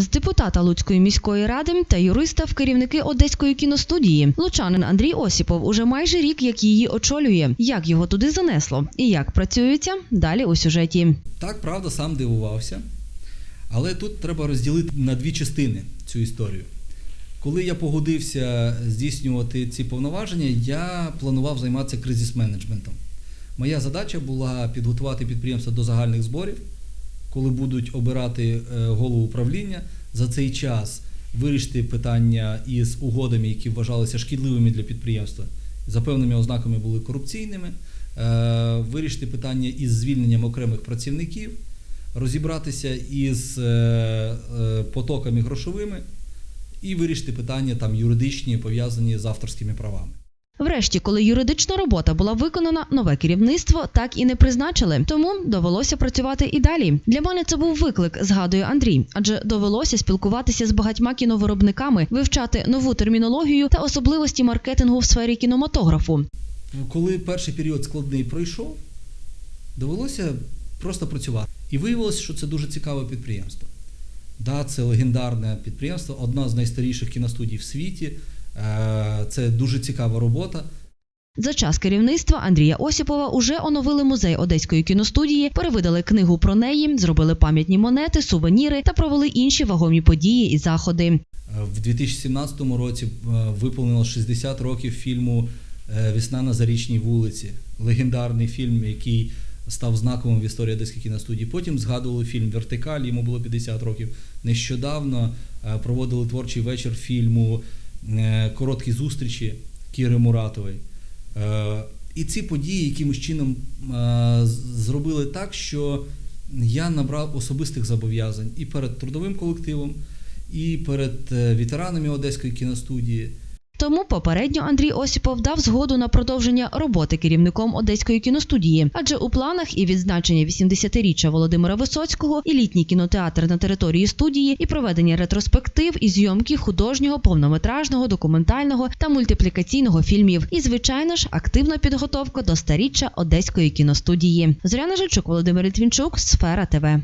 З депутата Луцької міської ради та юриста в керівники Одеської кіностудії лучанин Андрій Осіпов уже майже рік як її очолює. Як його туди занесло і як працюється далі у сюжеті. Так, правда, сам дивувався. Але тут треба розділити на дві частини цю історію. Коли я погодився здійснювати ці повноваження, я планував займатися кризис-менеджментом. Моя задача була підготувати підприємство до загальних зборів, коли будуть обирати е, голову управління. За цей час вирішити питання із угодами, які вважалися шкідливими для підприємства, за певними ознаками були корупційними, е, вирішити питання із звільненням окремих працівників, розібратися із е, потоками грошовими і вирішити питання там юридичні, пов'язані з авторськими правами. Врешті, коли юридична робота була виконана, нове керівництво так і не призначили, тому довелося працювати і далі. Для мене це був виклик, згадує Андрій, адже довелося спілкуватися з багатьма кіновиробниками, вивчати нову термінологію та особливості маркетингу в сфері кінематографу. Коли перший період складний пройшов, довелося просто працювати. І виявилося, що це дуже цікаве підприємство. Да, це легендарне підприємство, одна з найстаріших кіностудій в світі. Е, Це дуже цікава робота. За час керівництва Андрія Осіпова уже оновили музей Одеської кіностудії, перевидали книгу про неї, зробили пам'ятні монети, сувеніри та провели інші вагомі події і заходи. Е, В 2017 році е, виповнило 60 років фільму Весна на Зарічній вулиці. Легендарний фільм, який став знаковим в історії Одеської кіностудії. Потім згадували фільм Вертикаль, йому було 50 років. Нещодавно проводили творчий вечір фільму Короткі зустрічі Кіри Муратової. Е, І ці події якимось чином е, зробили так, що я набрав особистих зобов'язань і перед трудовим колективом, і перед е, ветеранами Одеської кіностудії. Тому попередньо Андрій Осіпов дав згоду на продовження роботи керівником Одеської кіностудії, адже у планах і відзначення 80-річчя Володимира Висоцького, і літній кінотеатр на території студії, і проведення ретроспектив і зйомки художнього, повнометражного, документального та мультиплікаційного фільмів. І, звичайно ж, активна підготовка до старіччя Одеської кіностудії. Зоряна Жичук, Володимир Літвінчук, Сфера ТВ.